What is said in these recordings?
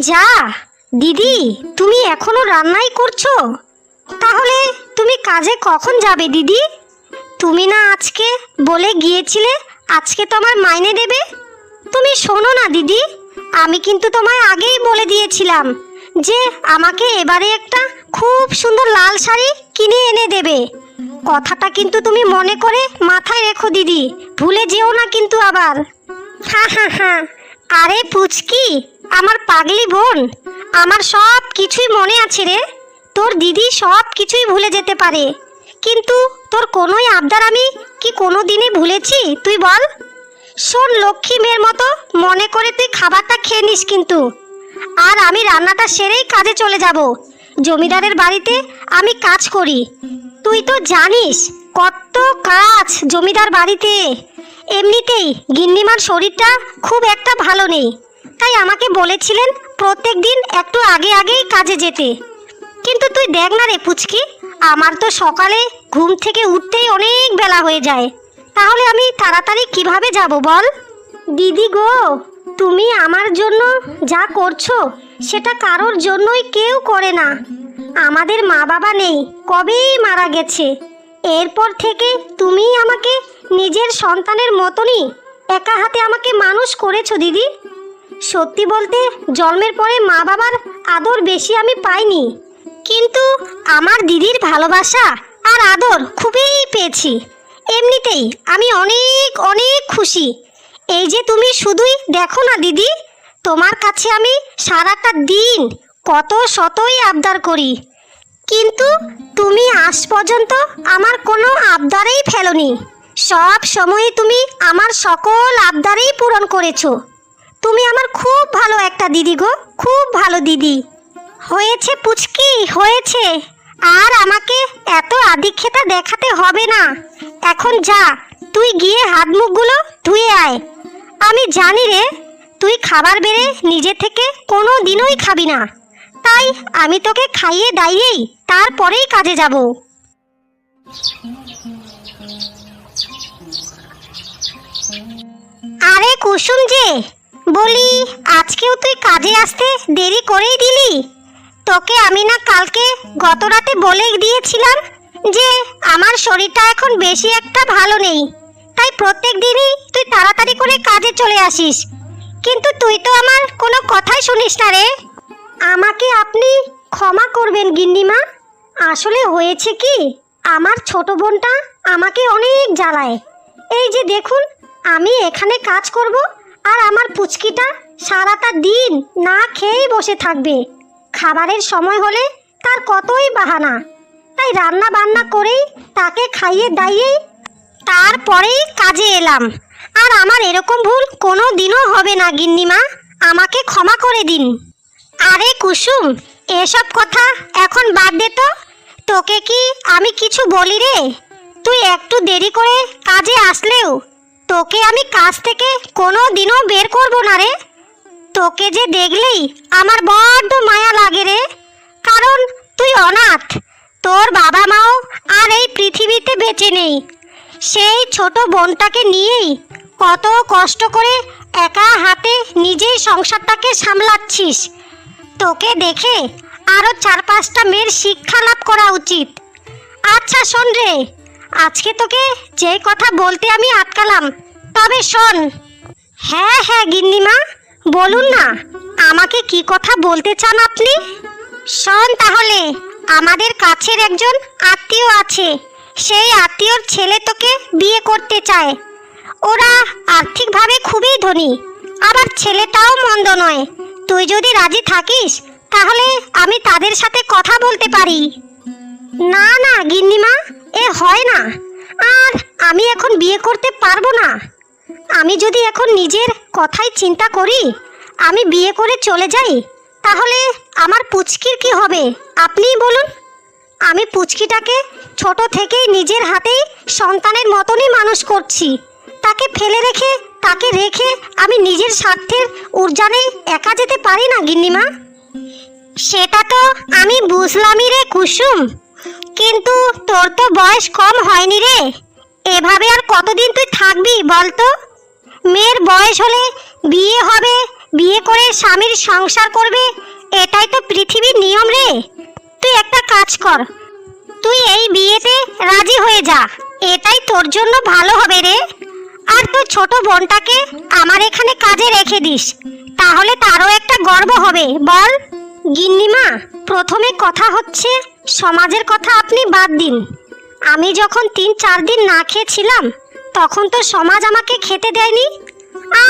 যা। দিদি, তুমি এখনও রান্নাই করছ? তাহলে তুমি কাজে কখন যাবে দিদি? তুমি না আজকে বলে গিয়েছিলে, আজকে তোমার মাইনে দেবে। তুমি শোনো না দিদি, আমি কিন্তু তোমায় আগেই বলে দিয়েছিলাম যে আমাকে এবারে একটা খুব সুন্দর লাল শাড়ি কিনে এনে দেবে। কথাটা কিন্তু তুমি মনে করে মাথায় রেখো দিদি, ভুলে যেও না কিন্তু আবার। হ্যাঁ হ্যাঁ হ্যাঁ আরে পুচকি আমার পাগলি বোন, আমার সব কিছুই মনে আছে রে। তোর দিদি সব কিছুই ভুলে যেতে পারে। কিন্তু তোর কোনোই আবদার আমি কি কোনো দিনে ভুলেছি? তুই বল। শোন, লক্ষ্মী মেয়ের মতো মনে করে তুই খাবারটা খেয়ে নিস কিন্তু। আর আমি রান্নাটা সেরেই কাজে চলে যাব। জমিদারের বাড়িতে আমি কাজ করি। তুই তো জানিস কত কাজ জমিদার বাড়িতে। এমনিতেই গিন্নিমার শরীরটা খুব একটা ভালো নেই। তাই আমাকে বলেছিলেন প্রত্যেক দিন একটু আগে আগেই কাজে যেতে। কিন্তু তুই দেখ না রে পুচকি, আমার তো সকালে ঘুম থেকে উঠতেই অনেক বেলা হয়ে যায়। তাহলে আমি তাড়াতাড়ি কীভাবে যাব বল? দিদি গো, তুমি আমার জন্য যা করছ, সেটা কারোর জন্যই কেউ করে না। আমাদের মা বাবা নেই, কবেই মারা গেছে। এরপর থেকে তুমি আমাকে নিজের সন্তানের মতনই একা হাতে আমাকে মানুষ করেছ, দিদি। সত্যি বলতে, জন্মের পরে মা বাবার আদর বেশি আমি পাইনি। কিন্তু আমার দিদির ভালোবাসা আর আদর খুবই পেয়েছি। এমনিতেই আমি অনেক অনেক খুশি। এই যে তুমি শুধুই দেখো না দিদি, তোমার কাছে আমি সারাটা দিন কত শতই আবদার করি। কিন্তু তুমি আজ পর্যন্ত আমার কোনো আবদারেই ফেলোনি। সব সময় তুমি আমার সকল আবদারেই পূরণ করেছ। তুমি আমার খুব ভালো একটা দিদি গো, খুব ভালো দিদি। হয়েছে পুচকি, হয়েছে। আর আমাকে এত আদিক্ষেতা দেখাতে হবে না। এখন যা, তুই গিয়ে হাত মুখগুলো ধুয়ে আয়। আমি জানি রে, তুই খাবার বেড়ে নিজে থেকে কোনো দিনই খাবি না। তাই আমি তোকে খাইয়ে দাইয়েই তারপরেই কাজে যাব। আরে কুসুম যে বলি, আজকেও তুই কাজে আসতে দেরি করেই দিলি? তোকে আমি না কালকে গত রাতে বলে দিয়েছিলাম যে আমার শরীরটা এখন বেশি একটা ভালো নেই। তাই প্রত্যেক দিনই তুই তাড়াতাড়ি করে কাজে চলে আসিস। কিন্তু তুই তো আমার কোনো কথাই শুনিস না রে। আমাকে আপনি ক্ষমা করবেন গিন্নিমা। আসলে হয়েছে কি, আমার ছোট বোনটা আমাকে অনেক জ্বালায়। এই যে দেখুন, আমি এখানে কাজ করব আর আমার পুচকিটা সারাটা দিন না খেয়েই বসে থাকবে। খাবারের সময় হলে তার কতই বাহানা। তাই রান্না বান্না করেই তাকে খাইয়ে দাইয়েই তারপরেই কাজে এলাম। আর আমার এরকম ভুল কোনো দিনও হবে না, গিন্নিমা। আমাকে ক্ষমা করে দিন। আরে কুসুম, এসব কথা এখন বাদ দে তো। তোকে কি আমি কিছু বলি রে? তুই একটু দেরি করে কাজে আসলেও তোকে আমি কাজ থেকে কোনো দিনও বের করব না রে। তোকে যে দেখলেই আমার বড্ড মায়া লাগে রে। কারণ তুই অনাথ। তোর বাবা মাও আর এই পৃথিবীতে বেঁচে নেই। সেই ছোট বোনটাকে নিয়েই কত কষ্ট করে একা হাতে নিজেই সংসারটাকে সামলাচ্ছিস। তোকে দেখে আরও চার পাঁচটা মেয়ের শিক্ষা লাভ করা উচিত। আচ্ছা শোন রে আজকে তোকে যে কথা বলতে আমি আটকালাম, তবে শোন। হ্যাঁ হ্যাঁ গিন্নিমা, বলুন না, আমাকে কি কথা বলতে চান আপনি? শোন তাহলে, আমাদের কাছের একজন আত্মীয় আছে, সেই আত্মীয়র ছেলে তোকে বিয়ে করতে চায়। ওরা আর্থিকভাবে খুবই ধনী, আবার ছেলেটাও মন্দ নয়। তুই যদি রাজি থাকিস, তাহলে আমি তাদের সাথে কথা বলতে পারি। না না, গিন্নিমা এ হয় না। আর আমি এখন বিয়ে করতে পারব না। আমি যদি এখন নিজের কথাই চিন্তা করি, আমি বিয়ে করে চলে যাই, তাহলে আমার পুচকির কি হবে? আপনিই বলুন। আমি পুচকিটাকে ছোট থেকেই নিজের হাতেই সন্তানের মতনই মানুষ করছি। তাকে ফেলে রেখে, তাকে রেখে আমি নিজের স্বার্থের উর্জানে একা যেতে পারি না, গিন্নিমা। সেটা তো আমি বুঝলামই রে কুসুম। কিন্তু তোর তো বয়স কম হয়নি রে। এভাবে আর কতদিন তুই থাকবি বলতো? মেয়ের বয়স হলে বিয়ে হবে, বিয়ে করে স্বামীর সংসার করবে, এটাই তো পৃথিবীর নিয়ম রে। তুই একটা কাজ কর, তুই এই বিয়েতে রাজি হয়ে যা, এটাই তোর জন্য ভালো হবে রে। আর তুই ছোট বোনটাকে আমার এখানে কাজে রেখে দিস, তাহলে তারও একটা গর্ব হবে, বল। গিন্নিমা, প্রথমে কথা হচ্ছে সমাজের কথা আপনি বাদ দিন। আমি যখন তিন চার দিন না খেয়েছিলাম, তখন তো সমাজ আমাকে খেতে দেয়নি।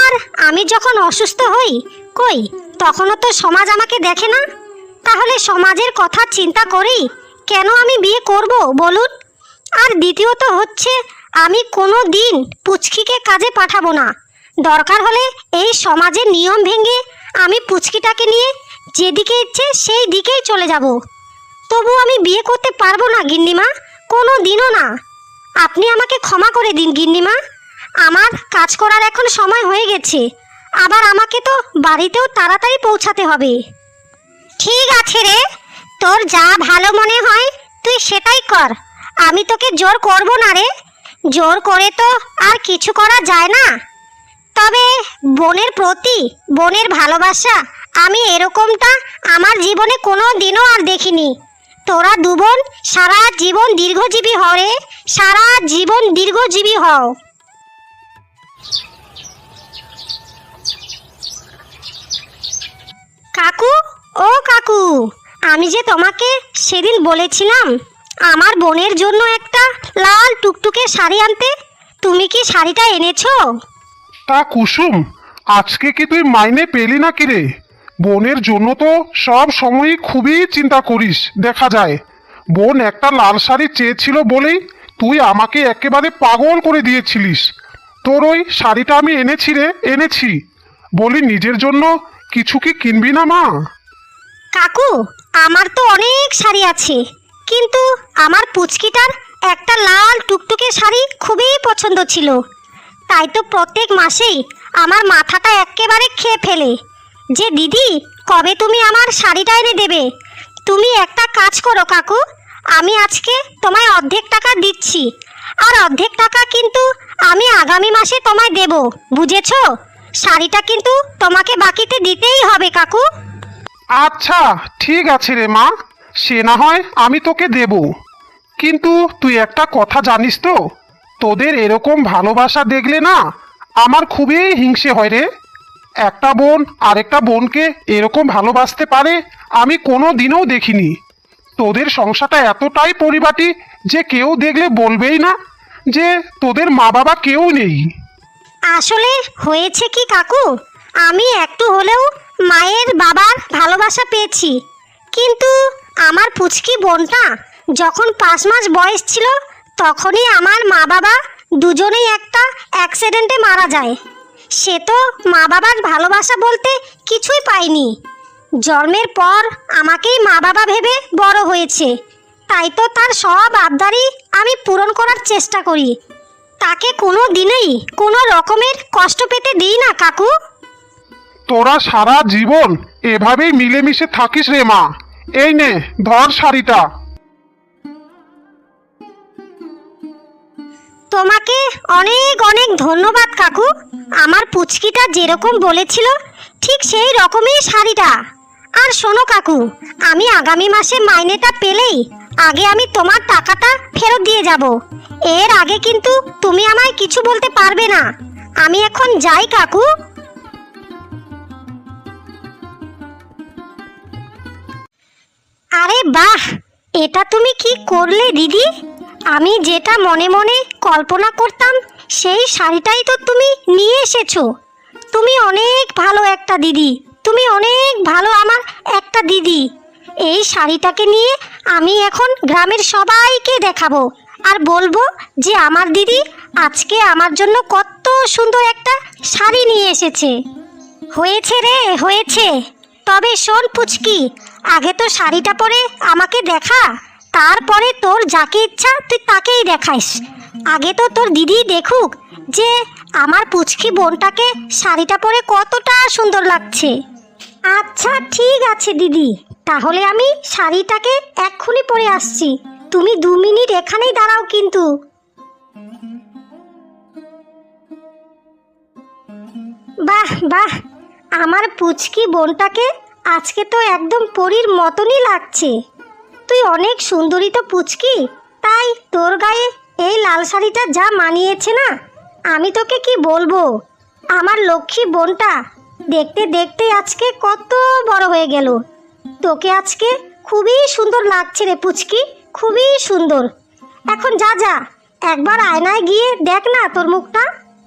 আর আমি যখন অসুস্থ হই, কই, তখনও তো সমাজ আমাকে দেখে না। তাহলে সমাজের কথা চিন্তা করেই কেন আমি বিয়ে করব, বলুন? আর দ্বিতীয়ত হচ্ছে, আমি কোনো দিন পুচকিকে কাজে পাঠাবো না। দরকার হলে এই সমাজের নিয়ম ভেঙে আমি পুচকিটাকে নিয়ে যেদিকে ইচ্ছে সেই দিকেই চলে যাব। তবু আমি বিয়ে করতে পারব না, গিন্নিমা। কোনো দিনও না। আপনি আমাকে ক্ষমা করে দিন, গিন্নিমা। আমার কাজ করার এখন সময় হয়ে গেছে। আবার আমাকে তো বাড়িতেও তাড়াতাড়ি পৌঁছাতে হবে। ঠিক আছে রে। তোর যা ভালো মনে হয়, তুই সেটাই কর। আমি তোকে জোর করব না রে। জোর করে তো আর কিছু করা যায় না। তবে বোনের প্রতি, বোনের ভালোবাসা, আমি এরকমটা আমার জীবনে কোনো দিনও আর দেখিনি। তোরা দু বোন সারা জীবন দীর্ঘজীবী হও রে, সারা জীবন দীর্ঘজীবী হও। কাকু, ও কাকু, আমি যে তোমাকে সেদিন বলেছিলাম, আমার বোনের জন্য একটা লাল টুকটুকে শাড়ি আনতে, তুমি কি শাড়িটা এনেছো? তা কুসুম, আজকে কি তুই মাইনে পেলি না কি রে? বোনের জন্য তো সব সময়ই খুবই চিন্তা করিস, দেখা যায়। বোন একটা লাল শাড়ি চেয়েছিল বলেই তুই আমাকে একেবারে পাগল করে দিয়েছিলিস। তোর ওই শাড়িটা আমি এনেছি রে, এনেছি। বলি, নিজের জন্য কিছু কি কিনবি না মা? কাকু, আমার তো অনেক শাড়ি আছে, কিন্তু আমার পুচকিটার একটা লাল টুকটুকে শাড়ি খুবই পছন্দ ছিল। তাই তো প্রত্যেক মাসেই আমার মাথাটা একেবারে খেয়ে ফেলে। যে দিদি, কবে তুমি আমার শাড়িটা এনে দেবে? তুমি একটা কাজ করো কাকু, আমি আজকে তোমায় অর্ধেক টাকা দিচ্ছি। আর অর্ধেক টাকা কিন্তু আমি আগামী মাসে তোমায় দেব, বুঝেছ? শাড়িটা কিন্তু তোমাকে বাকিতে দিতেই হবে কাকু। আচ্ছা ঠিক আছে রে মা, সে না হয় আমি তোকে দেব। কিন্তু তুই একটা কথা জানিস তো, তোদের এরকম ভালোবাসা দেখলে না আমার খুবই হিংসে হয় রে। একটা বোন আরেকটা বোনকে এরকম ভালোবাসতে পারে, আমি কোনো দিনও দেখিনি। তোদের সংসারটা এতটাই পরিপাটি যে কেউ দেখলে বলবেই না যে তোদের মা বাবা কেউ নেই। আসলে হয়েছে কি কাকু? আমি একটু হলেও মায়ের বাবার ভালোবাসা পেয়েছি। কিন্তু আমার পুচকি বোনটা যখন পাঁচ মাস বয়স ছিল, তখনই আমার মা বাবা দুজনেই একটা অ্যাক্সিডেন্টে মারা যায়। সে তো মা বাবার ভালোবাসা বলতে কিছুই পায়নি। জন্মের পর আমাকেই মা বাবা ভেবে বড় হয়েছে। তাই তো তার সব আবদারই আমি পূরণ করার চেষ্টা করি। তাকে কোনো দিনেই কোনো রকমের কষ্ট পেতে দিই না কাকু। তোরা সারা জীবন এভাবেই মিলেমিশে থাকিস রে মা। এই নে ধর শাড়িটা। তোমাকে অনেক অনেক ধন্যবাদ কাকু। আমার পুচকিটা যেরকম বলেছিল, ঠিক সেই রকমই শাড়িটা। আর শোনো কাকু, আমি আগামী মাসে মাইনেটা পেলেই আগে আমি তোমার টাকাটা ফেরত দিয়ে যাব। এর আগে কিন্তু তুমি আমায় কিছু বলতে পারবে না। আমি এখন যাই কাকু। আরে বাহ, এটা তুমি কি করলে দিদি? আমি যেটা মনে মনে কল্পনা করতাম সেই শাড়িটাই তো তুমি নিয়ে এসেছ। তুমি অনেক ভালো একটা দিদি। তুমি অনেক ভালো আমার একটা দিদি। এই শাড়িটাকে নিয়ে আমি এখন গ্রামের সবাইকে দেখাবো আর বলব যে আমার দিদি আজকে আমার জন্য কত সুন্দর একটা শাড়ি নিয়ে এসেছে। হয়েছে রে, হয়েছে। তবে শোন পুচকি, আগে তো শাড়িটা পরে আমাকে দেখা, তারপরে তোর যাকে ইচ্ছা তুই তাকেই দেখাইস আগে তো তোর দিদি দেখুক যে আমার পুচকি বোনটাকে শাড়িটা পরে কতটা সুন্দর লাগছে। আচ্ছা ঠিক আছে দিদি। তাহলে আমি শাড়িটাকে এক্ষুনি পরে আসছি। তুমি দু মিনিট এখানেই দাঁড়াও কিন্তু। বাহ বাহ, আমার পুচকি বোনটাকে আজকে তো একদম পরীর মতনই লাগছে। তুই অনেক সুন্দরী তো পুচকি, তাই তোর গায়ে এই লাল শাড়িটা যা মানিয়েছে না, আমি তোকে কি বলব? আমার লক্ষ্মী বোনটা দেখতে দেখতে আজকে কত বড় হয়ে গেল। তোকে আজকে খুবই সুন্দর লাগছে রে পুচকি, খুবই সুন্দর। এখন যা যা, একবার আয়নায় গিয়ে দেখ না তোর মুখটা,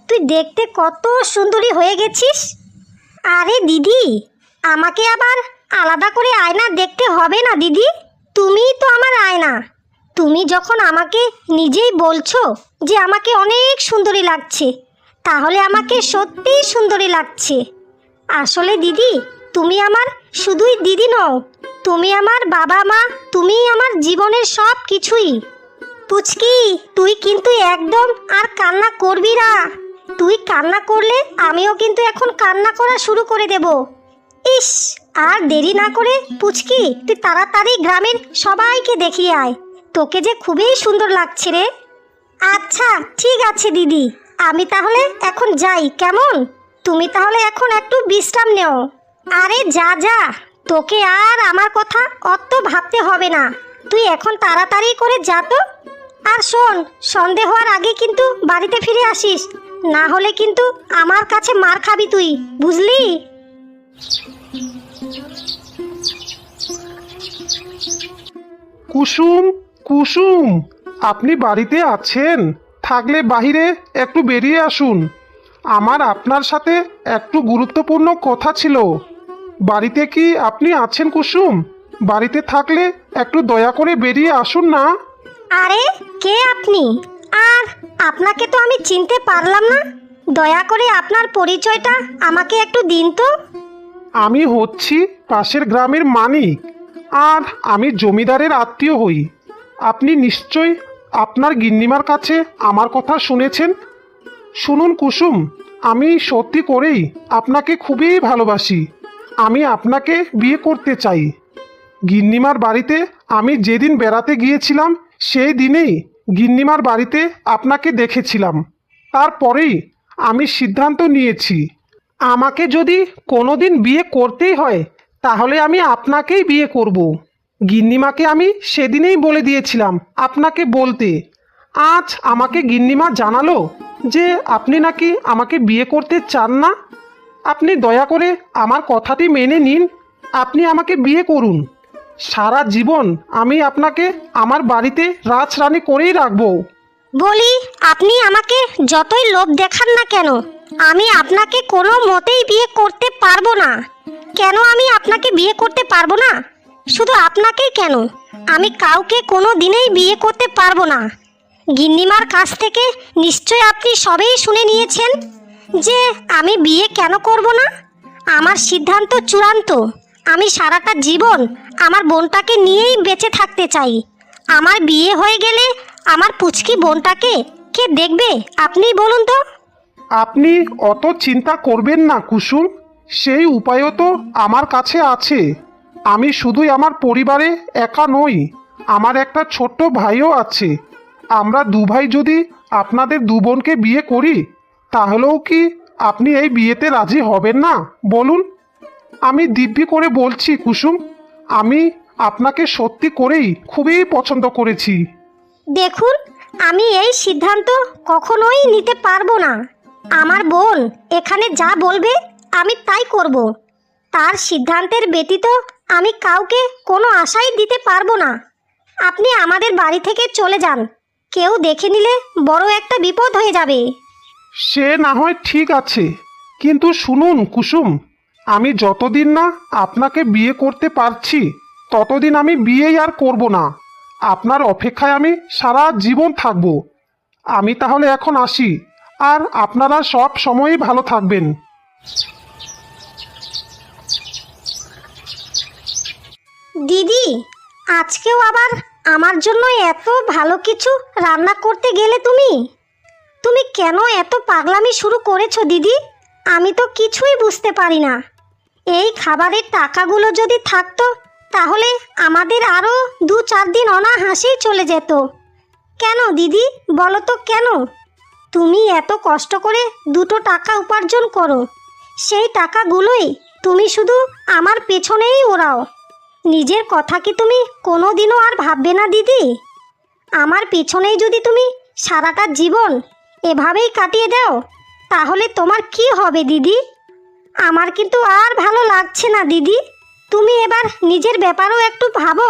তুই দেখতে কত সুন্দরী হয়ে গেছিস। আরে দিদি, আমাকে আবার আলাদা করে আয়না দেখতে হবে না দিদি? তুমিই তো আমার আয়না। তুমি যখন আমাকে নিজেই বলছো যে আমাকে অনেক সুন্দরী লাগছে, তাহলে আমাকে সত্যিই সুন্দরী লাগছে। আসলে দিদি, তুমি আমার শুধুই দিদি নও, তুমি আমার বাবা মা, তুমিই আমার জীবনের সব কিছুই। পুচকি, তুই কিন্তু একদম আর কান্না করবি না। তুই কান্না করলে আমিও কিন্তু এখন কান্না করা শুরু করে দেব। ইস, আর দেরি না করে পুচকি, তুই তাড়াতাড়ি গ্রামের সবাইকে দেখিয়ে আয়। তোকে যে খুবই সুন্দর লাগছে রে। আচ্ছা ঠিক আছে দিদি। আমি তাহলে এখন যাই, কেমন? তুমি তাহলে এখন একটু বিশ্রাম নেও। আরে যা যা। তোকে আর আমার কথা অত ভাবতে হবে না। তুই এখন তাড়াতাড়ি করে যা তো। আর শোন সন্ধে হওয়ার আগে কিন্তু বাড়িতে ফিরে আসিস। না হলে কিন্তু আমার কাছে মার খাবি তুই, বুঝলি? কুসুম কুসুম আপনি বাড়িতে আছেন? থাকলে বাহিরে একটু বেরিয়ে আসুন। আমার আপনার সাথে একটু গুরুত্বপূর্ণ কথা ছিল। বাড়িতে কি আপনি আছেন কুসুম? বাড়িতে থাকলে একটু দয়া করে বেরিয়ে আসুন না। আরে কে আপনি? আর আপনাকে তো আমি চিনতে পারলাম না। দয়া করে আপনার পরিচয়টা আমাকে একটু দিন তো। আমি হচ্ছি পাশের গ্রামের মানিক আর আমি জমিদারের আত্মীয় হই। আপনি নিশ্চয়ই আপনার গিন্নিমার কাছে আমার কথা শুনেছেন? শুনুন কুসুম, আমি সত্যি করেই আপনাকে খুবই ভালোবাসি। আমি আপনাকে বিয়ে করতে চাই। গিন্নিমার বাড়িতে আমি যেদিন বেড়াতে গিয়েছিলাম, সেই দিনেই গিন্নিমার বাড়িতে আপনাকে দেখেছিলাম। তারপরেই আমি সিদ্ধান্ত নিয়েছি। আমাকে যদি কোনোদিন বিয়ে করতেই হয়, তাহলে আমি আপনাকেই বিয়ে করব। গিন্নিমাকে আমি সেদিনেই বলে দিয়েছিলাম আপনাকে বলতে। আজ আমাকে গিন্নিমা জানালো যে আপনি নাকি আমাকে বিয়ে করতে চান না। আপনি দয়া করে আমার কথাটি মেনে নিন। আপনি আমাকে বিয়ে করুন। সারা জীবন আমি আপনাকে আমার বাড়িতে রাজরানী করেই রাখব। বলি, আপনি আমাকে যতই লোভ দেখান না কেন, আমি আপনাকে কোনো মতেই বিয়ে করতে পারব না। কেন আমি আপনাকে বিয়ে করতে পারব না? শুধু আপনাকেই কেন? আমি কাউকে কোনো দিনেই বিয়ে করতে পারব না। গিন্নিমার কাছ থেকে নিশ্চয় আপনি সবেই শুনে নিয়েছেন যে আমি বিয়ে কেন করব না? আমার সিদ্ধান্ত চূড়ান্ত। আমি সারাটা জীবন আমার বোনটাকে নিয়েই বেঁচে থাকতে চাই। আমার বিয়ে হয়ে গেলে আমার পুচকি বোনটাকে কে দেখবে? আপনি বলুন তো। আপনি অত চিন্তা করবেন না, কুসুম। সেই উপায়ও তো আমার কাছে আছে। আমি শুধুই আমার পরিবারে একা নই, আমার একটা ছোট্ট ভাইও আছে। আমরা দু ভাই যদি আপনাদের দু বোনকে বিয়ে করি, তাহলেও কি আপনি এই বিয়েতে রাজি হবেন না? বলুন। আমি দিব্যি করে বলছি, কুসুম, আমি আপনাকে সত্যি করেই খুবই পছন্দ করেছি। দেখুন, আমি এই সিদ্ধান্ত কখনোই নিতে পারব না। আমার বোন এখানে যা বলবে, আমি তাই করব। তার সিদ্ধান্তের ব্যতীত আমি কাউকে কোনো আশাই দিতে পারব না। আপনি আমাদের বাড়ি থেকে চলে যান। কেউ দেখে নিলে বড় একটা বিপদ হয়ে যাবে। সে না হয় ঠিক আছে, কিন্তু শুনুন কুসুম, আমি যতদিন না আপনাকে বিয়ে করতে পারছি, ততদিন আমি বিয়েই আর করব না। আপনার অপেক্ষায় আমি সারা জীবন থাকব। আমি তাহলে এখন আসি, আর আপনারা সব সময়ই ভালো থাকবেন। দিদি, আজকেও আবার আমার জন্য এত ভালো কিছু রান্না করতে গেলে তুমি? তুমি কেন এত পাগলামি শুরু করেছ দিদি? আমি তো কিছুই বুঝতে পারি না। এই খাবারের টাকাগুলো যদি থাকতো, তাহলে আমাদের আরও দু চার দিন অনাহাসেই চলে যেত। কেন দিদি, বলো তো কেন? তুমি এত কষ্ট করে দুটো টাকা উপার্জন করো। সেই টাকাগুলোই তুমি শুধু আমার পেছনেই ওড়াও। নিজের কথা কি তুমি কোনো দিনও আর ভাববে না, দিদি? আমার পেছনেই যদি তুমি সারাটা জীবন এভাবেই কাটিয়ে দাও, তাহলে তোমার কি হবে, দিদি? আমার কিন্তু আর ভালো লাগছে না, দিদি। তুমি এবার নিজের ব্যাপারও একটু ভাবো।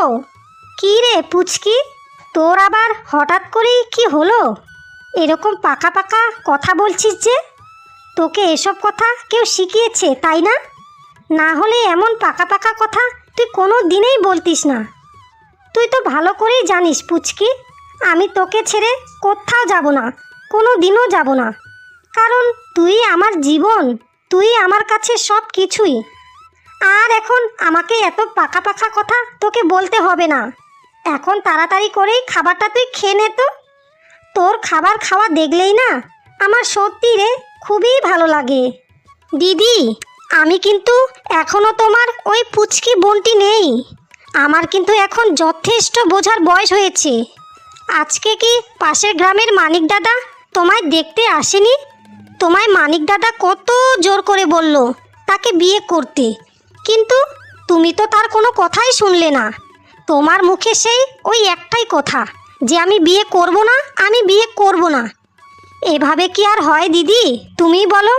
কি রে, পুচকি? তোর আবার হঠাৎ করেই কি হলো? এরকম পাকা পাকা কথা বলছিস যে, তোকে এসব কথা কেউ শিখিয়েছে, তাই না? না হলে এমন পাকা পাকা কথা তুই কোনো দিনেই বলতিস না। তুই তো ভালো করেই জানিস, পুচকি। আমি তোকে ছেড়ে কোথাও যাব না, কোনো দিনও যাব না। কারণ তুই আমার জীবন, তুই আমার কাছে সব কিছুই। আর এখন আমাকে এত পাকা পাকা কথা তোকে বলতে হবে না। এখন তাড়াতাড়ি করেই খাবারটা তুই খেয়ে নে তো। তোর খাবার খাওয়া দেখলেই না, আমার সত্যি রে খুবই ভালো লাগে। দিদি আমি কিন্তু এখনও তোমার ওই পুচকি বোনটি নেই। আমার কিন্তু এখন যথেষ্ট বোঝার বয়স হয়েছে। আজকে কি পাশের গ্রামের মানিক দাদা তোমায় দেখতে আসেনি? তোমায় মানিক দাদা কত জোর করে বলল তাকে বিয়ে করতে। কিন্তু তুমি তো তার কোনো কথাই শুনলে না। তোমার মুখে সেই ওই একটাই কথা, যে আমি বিয়ে করব না, আমি বিয়ে করব না। এভাবে কি আর হয় দিদি? তুমি বলো।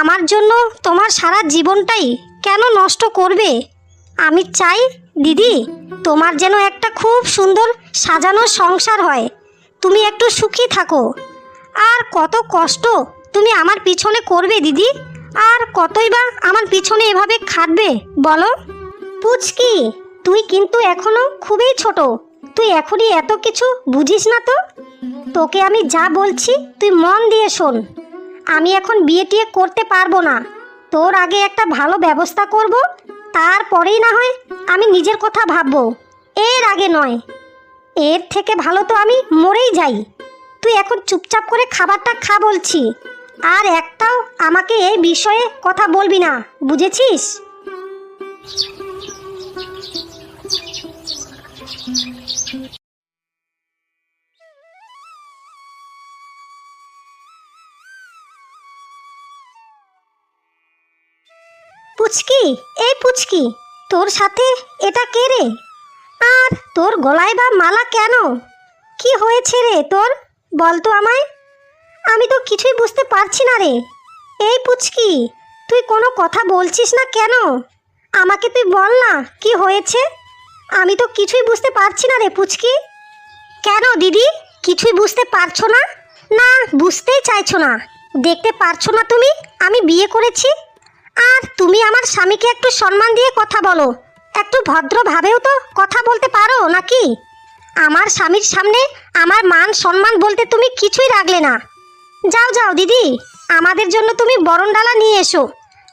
আমার জন্য তোমার সারা জীবনটাই কেন নষ্ট করবে? আমি চাই, দিদি, তোমার যেন একটা খুব সুন্দর সাজানো সংসার হয়। তুমি একটু সুখী থাকো। আর কত কষ্ট তুমি আমার পিছনে করবে, দিদি? আর কতই বা আমার পিছনে এভাবে খাটবে, বলো? পুচকি, তুই কিন্তু এখনও খুবই ছোট। তুই এখনই এত কিছু বুঝিস না তো? তোকে আমি যা বলছি, তুই মন দিয়ে শোন। আমি এখন বিয়ে টিয়ে করতে পারব না। তোর আগে একটা ভালো ব্যবস্থা করব, তারপরেই না হয় আমি নিজের কথা ভাববো। এর আগে নয়। এর থেকে ভালো তো আমি মরেই যাই। তুই এখন চুপচাপ করে খাবারটা খা বলছি। আর একটাও আমাকে এই বিষয়ে কথা বলবি না, বুঝেছিস? পুচকি? এই পুচকি, তোর সাথে এটা কে রে? আর তোর গলায় বা মালা কেন? কি হয়েছে রে তোর? বল তো আমায়। আমি তো কিছুই বুঝতে পারছি না রে। এই পুচকি, তুই কোনো কথা বলছিস না কেন? আমাকে তুই বল না, কি হয়েছে? আমি তো কিছুই বুঝতে পারছি না রে পুচকি। কেন দিদি? কিছুই বুঝতে পারছ না? না, বুঝতেই চাইছো না। দেখতে পারছ না তুমি? আমি বিয়ে করেছি। আর তুমি আমার স্বামীকে একটু সম্মান দিয়ে কথা বলো। একটু ভদ্রভাবেও তো কথা বলতে পারো, নাকি? আমার স্বামীর সামনে আমার মান সম্মান বলতে তুমি কিছুই রাখলে না। যাও যাও, দিদি, আমাদের জন্য তুমি বরণডালা নিয়ে এসো।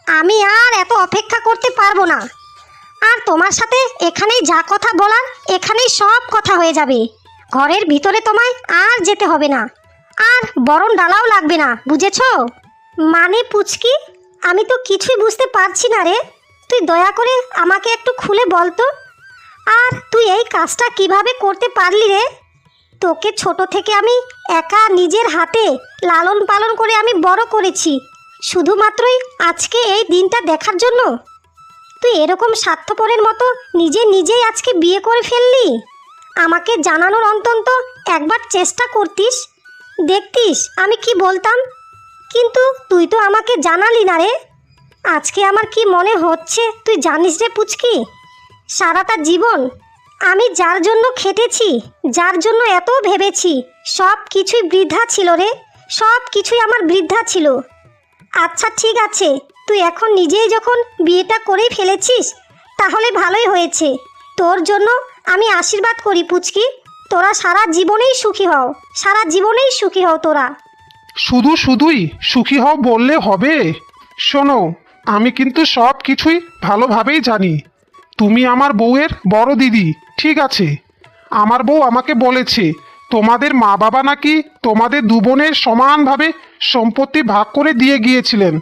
আমি আর এত অপেক্ষা করতে পারব না। আর তোমার সাথে এখানেই যা কথা বলার, এখানেই সব কথা হয়ে যাবে। ঘরের ভিতরে তোমায় আর যেতে হবে না। আর বরণ ডালাও লাগবে না, বুঝেছ? মানে পুচকি? আমি তো কিছুই বুঝতে পারছি না রে। তুই দয়া করে আমাকে একটু খুলে বল তো। আর তুই এই কাজটা কীভাবে করতে পারলি রে? তোকে ছোট থেকে আমি একা নিজের হাতে লালন পালন করে আমি বড় করেছি। শুধুমাত্রই আজকে এই দিনটা দেখার জন্য। তুই এরকম স্বার্থপরের মতো নিজে নিজেই আজকে বিয়ে করে ফেললি? আমাকে জানানোর অন্তত একবার চেষ্টা করতিস। দেখতিস আমি কি বলতাম? কিন্তু তুই তো আমাকে জানালি না রে। আজকে আমার কি মনে হচ্ছে, তুই জানিস রে পুচকি? সারাটা জীবন আমি যার জন্য খেটেছি, যার জন্য এত ভেবেছি, সব কিছুই বৃদ্ধা ছিল রে, সব কিছুই আমার বৃদ্ধা ছিল। আচ্ছা ঠিক আছে, তুই এখন নিজেই যখন বিয়েটা করেই ফেলেছিস, তাহলে ভালোই হয়েছে। তোর জন্য আমি আশীর্বাদ করি পুচকি, তোরা সারা জীবনেই সুখী হও, সারা জীবনেই সুখী হও তোরা। শুধু শুধুই সুখী হও বললে হবে। শোনো, আমি কিন্তু সব কিছুই ভালোভাবেই জানি। তুমি আমার বউয়ের বড় দিদি, ঠিক আছে। আমার বউ আমাকে বলেছে, তোমাদের মা বাবা নাকি তোমাদের দু বোনের সমানভাবে সম্পত্তি ভাগ করে দিয়ে গিয়েছিলেন।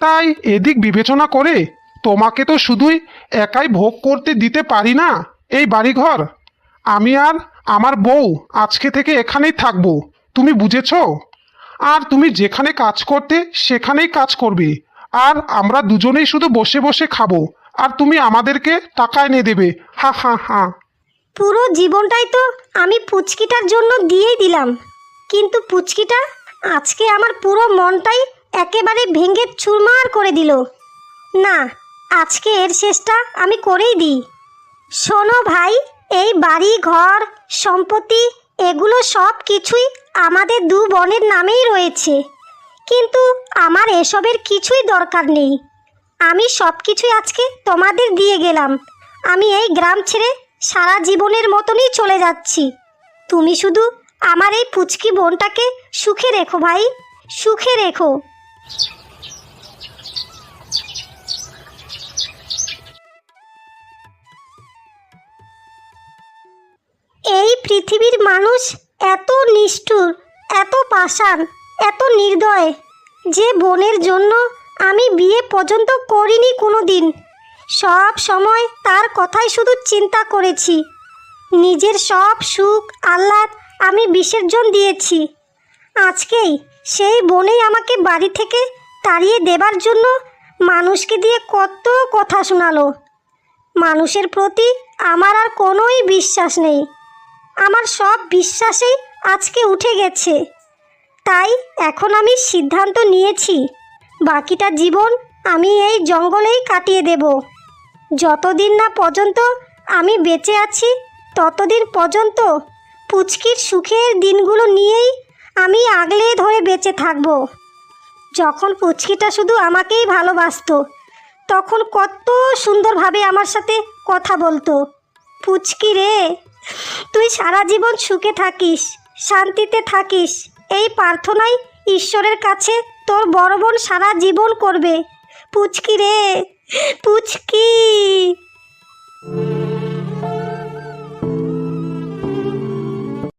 তাই এদিক বিবেচনা করে তোমাকে তো শুধুই একাই ভোগ করতে দিতে পারি না, এই বাড়িঘর। আমি আর আমার বউ আজকে থেকে এখানেই থাকব। তুমি বুঝেছ? আর তুমি যেখানে কাজ করতে সেখানেই কাজ করবে। আর আমরা দুজনেই শুধু বসে বসে খাব। আর তুমি আমাদেরকে টাকা এনে দেবে। হা হা হা। পুরো জীবনটাই তো আমি পুচকিটার জন্য দিয়েই দিলাম। কিন্তু পুচকিটা আজকে আমার পুরো মনটাই একেবারে ভেঙে চুরমার করে দিল। না, আজকে এর শেষটা আমি করেই দিই। শোনো ভাই, এই বাড়ি ঘর সম্পত্তি এগুলো সব কিছুই আমাদের দু বোনের নামেই রয়েছে। কিন্তু আমার এসবের কিছুই দরকার নেই। আমি সব কিছুই আজকে তোমাদের দিয়ে গেলাম। আমি এই গ্রাম ছেড়ে সারা জীবনের মতনই চলে যাচ্ছি। তুমি শুধু আমার এই পুচকি বোনটাকে সুখে রেখো ভাই, সুখে রেখো। পৃথিবীর মানুষ এত নিষ্ঠুর, এত পাষাণ, এত নির্দয়, যে বোনের জন্য আমি বিয়ে পর্যন্ত করিনি কোনো দিন সব সময় তার কথাই শুধু চিন্তা করেছি। নিজের সব সুখ, আহ্লাদ আমি বিসর্জন দিয়েছি। আজকেই সেই বোনেই আমাকে বাড়ি থেকে তাড়িয়ে দেবার জন্য মানুষকে দিয়ে কত কথা শোনালো। মানুষের প্রতি আমার আর কোনোই বিশ্বাস নেই। আমার সব বিশ্বাসেই আজকে উঠে গেছে। তাই এখন আমি সিদ্ধান্ত নিয়েছি, বাকিটা জীবন আমি এই জঙ্গলেই কাটিয়ে দেব। যতদিন না পর্যন্ত আমি বেঁচে আছি, ততদিন পর্যন্ত পুচকির সুখের দিনগুলো নিয়েই আমি আগলে ধরে বেঁচে থাকব। যখন পুচকিটা শুধু আমাকেই ভালোবাসত, তখন কত সুন্দরভাবে আমার সাথে কথা বলতো। পুচকি রে! তুই সারা জীবন সুখে থাকিস, শান্তিতে থাকিস। এই প্রার্থনাই ঈশ্বরের কাছে তোর বড় বোন সারা জীবন করবে। পুচকি রে, পুচকি।